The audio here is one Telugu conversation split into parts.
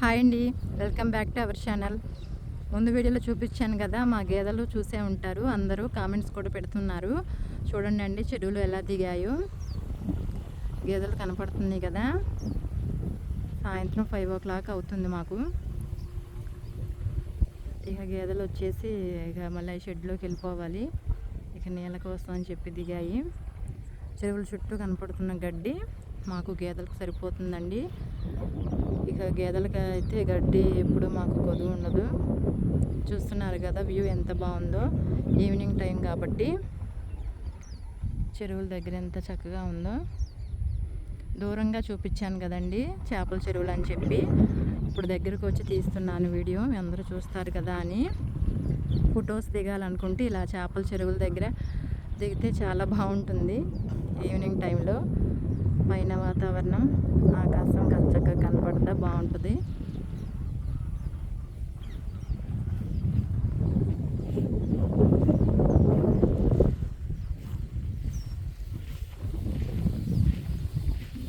హాయ్ అండి. Welcome back to our channel ముందు వీడియోలో చూపించాను కదా మా గేదెలు చూసే ఉంటారు అందరూ కామెంట్స్ కూడా పెడుతున్నారు. చూడండి అండి చెరువులు ఎలా దిగాయో. గేదెలు కనపడుతున్నాయి కదా. సాయంత్రం ఫైవ్ ఓ క్లాక్ అవుతుంది మాకు. ఇక గేదెలు వచ్చేసి ఇక మళ్ళీ షెడ్లోకి వెళ్ళిపోవాలి. ఇక నీళ్ళ కోసం అని చెప్పి దిగాయి. చెరువుల చుట్టూ కనపడుతున్న గడ్డి మాకు గేదెలకు సరిపోతుందండి. ఇక గేదెలకి అయితే గడ్డి ఎప్పుడు మాకు కొదువు ఉండదు. చూస్తున్నారు కదా వ్యూ ఎంత బాగుందో ఈవినింగ్ టైం కాబట్టి చెరువుల దగ్గర ఎంత చక్కగా ఉందో. దూరంగా చూపించాను కదండి చేపల చెరువులు అని చెప్పి. ఇప్పుడు దగ్గరకు వచ్చి తీస్తున్నాను వీడియో మీ అందరూ చూస్తారు కదా అని. ఫొటోస్ దిగాలనుకుంటే ఇలా చేపల చెరువుల దగ్గర దిగితే చాలా బాగుంటుంది ఈవినింగ్ టైంలో. వాతావరణం. ఆకాశం చక్కగా కనపడతా బాగుంటుంది.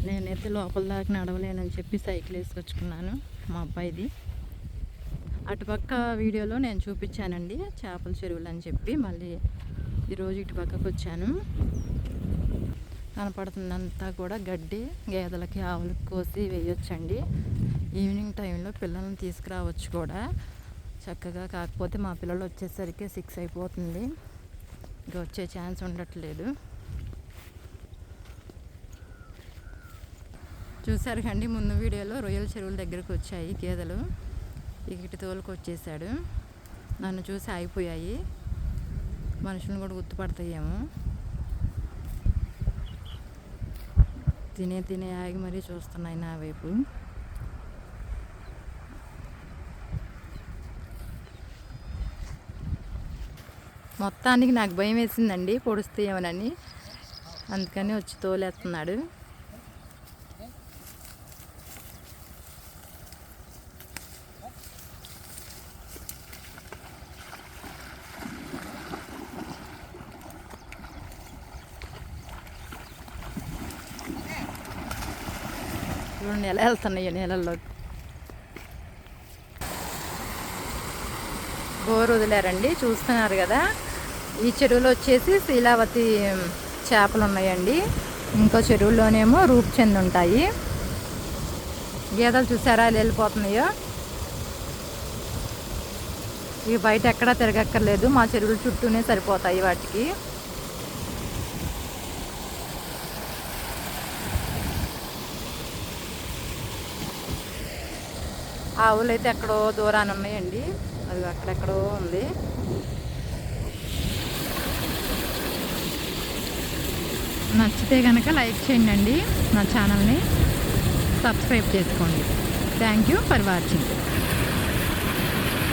నేనైతే లోపల దాకా నడవలేనని చెప్పి సైకిల్ వేసుకొచ్చుకున్నాను మా అబ్బాయిది. అటుపక్క వీడియోలో నేను చూపించానండి చేపల చెరువులు అని చెప్పి. మళ్ళీ ఈరోజు ఇటుపక్కకు వచ్చాను. కనపడుతుందంతా కూడా గడ్డి గేదెలకి ఆవులకి కోసి వేయొచ్చండి. ఈవినింగ్ టైంలో పిల్లల్ని తీసుకురావచ్చు కూడా. చక్కగా కాకపోతే మా పిల్లలు వచ్చేసరికి సిక్స్ అయిపోతుంది. ఇంకా వచ్చే ఛాన్స్ ఉండట్లేదు. చూసారు కండి ముందు వీడియోలో రొయ్యల చెరువుల దగ్గరకు వచ్చాయి గేదెలు. ఇటు తోలుకు వచ్చేసాడు నన్ను చూసి ఆగిపోయాయి. మనుషులను కూడా గుర్తుపడతాయేమో. తినే తినే ఆగి మరీ చూస్తున్నాయి నా వైపు. మొత్తానికి నాకు భయం వేసిందండి పొడుస్తాయేమోనని అందుకని వచ్చి తోలేస్తున్నాడు. చూడండి ఎలా వెళ్తున్నాయి నెలల్లో బోరు వదిలేరండి చూస్తున్నారు కదా. ఈ చెరువులో వచ్చేసి శీలావతి చేపలు ఉన్నాయండి. ఇంకో చెరువులోనేమో రూప్చంద్ ఉంటాయి. గేదెలు చూసారా వెళ్ళిపోతున్నాయో? ఇవి బయట ఎక్కడా తిరగక్కర్లేదు. మా చెరువుల చుట్టూనే సరిపోతాయి వాటికి. ఆవులు అయితే ఎక్కడో దూరాన ఉన్నాయండి. అది అక్కడెక్కడో ఉంది. నచ్చితే కనుక లైక్ చేయండి అండి నా ఛానల్ని. సబ్స్క్రైబ్ చేసుకోండి. Thank you for watching.